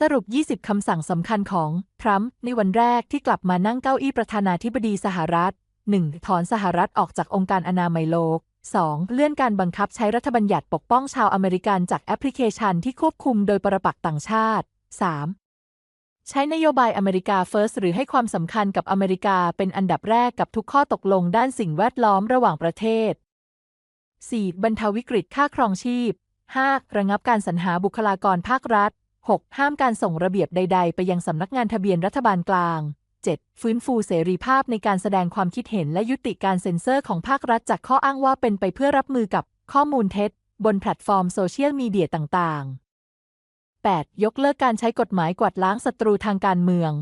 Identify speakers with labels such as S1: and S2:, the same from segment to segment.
S1: สรุป 20 คำสั่งสำคัญของ ทรัมป์ในวันแรกที่กลับมานั่งเก้าอี้ประธานาธิบดีสหรัฐ 1. ถอนสหรัฐออกจากองค์การอนามัยโลก 2. เลื่อนการบังคับใช้รัฐบัญญัติปกป้องชาวอเมริกันจากแอปพลิเคชันที่ควบคุมโดยปรปักษ์ต่างชาติ 3. ใช้นโยบายอเมริกาเฟิร์สหรือให้ความสำคัญกับอเมริกาเป็นอันดับแรกกับทุกข้อตกลงด้านสิ่งแวดล้อมระหว่างประเทศ 4. บรรเทาวิกฤตค่าครองชีพ 5. ระงับการสรรหาบุคลากรภาครัฐ 6. ห้ามการส่งระเบียบใด ๆ ไปยังสำนักงานทะเบียนรัฐบาลกลาง 7. ฟื้นฟูเสรีภาพในการแสดงความคิดเห็นและยุติการเซ็นเซอร์ของภาครัฐจากข้ออ้างว่าเป็นไปเพื่อรับมือกับข้อมูลเท็จ บนแพลตฟอร์มโซเชียลมีเดียต่างๆ 8. ยกเลิกการใช้กฎหมายกวาดล้างศัตรูทางการเมือง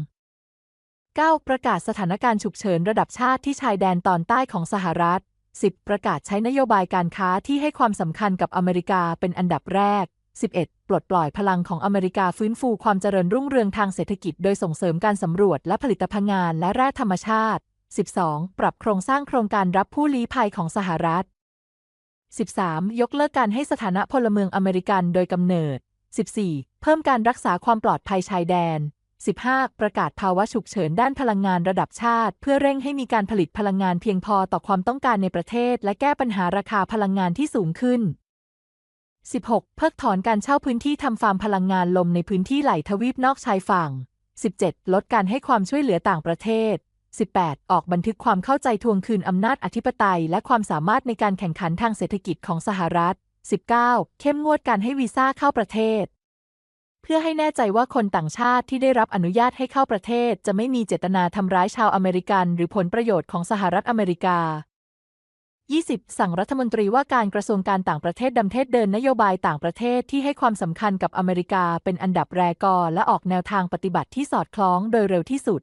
S1: 9. ประกาศสถานการณ์ฉุกเฉินระดับชาติที่ชายแดนตอนใต้ของสหรัฐ 10. ประกาศใช้นโยบายการค้าที่ให้ความสำคัญกับอเมริกาเป็นอันดับแรก 11. ปลดปล่อยพลังของอเมริกาฟื้นฟูความเจริญรุ่งเรืองทางเศรษฐกิจ โดยส่งเสริมการสำรวจและผลิตพลังงานและแร่ธรรมชาติ 12. ปรับโครงสร้างโครงการรับผู้ลี้ภัยของสหรัฐ 13. ยกเลิกการให้สถานะพลเมืองอเมริกันโดยกำเนิด 14. เพิ่มการรักษาความปลอดภัยชายแดน 15. ประกาศภาวะฉุกเฉินด้านพลังงานระดับชาติ เพื่อเร่งให้มีการผลิตพลังงานเพียงพอต่อความต้องการในประเทศ และแก้ปัญหาราคาพลังงานที่สูงขึ้น 16. เพิกถอนการเช่าพื้นที่ทำฟาร์มพลังงานลมในพื้นที่ไหลทวีปนอกชายฝั่ง 17. ลดการให้ความช่วยเหลือต่างประเทศ 18. ออกบันทึกความเข้าใจทวงคืนอำนาจอธิปไตย และความสามารถในการแข่งขันทางเศรษฐกิจของสหรัฐ 19. เข้มงวดการให้วีซ่าเข้าประเทศ เพื่อให้แน่ใจว่าคนต่างชาติที่ได้รับอนุญาตให้เข้าประเทศ จะไม่มีเจตนาทำร้ายชาวอเมริกัน หรือผลประโยชน์ของสหรัฐอเมริกา 20. สั่งรัฐมนตรีว่าการกระทรวงการต่างประเทศดำเทศเดินนโยบายต่างประเทศที่ให้ความสำคัญกับอเมริกาเป็นอันดับแรกก่อและออกแนวทางปฏิบัติที่สอดคล้องโดยเร็วที่สุด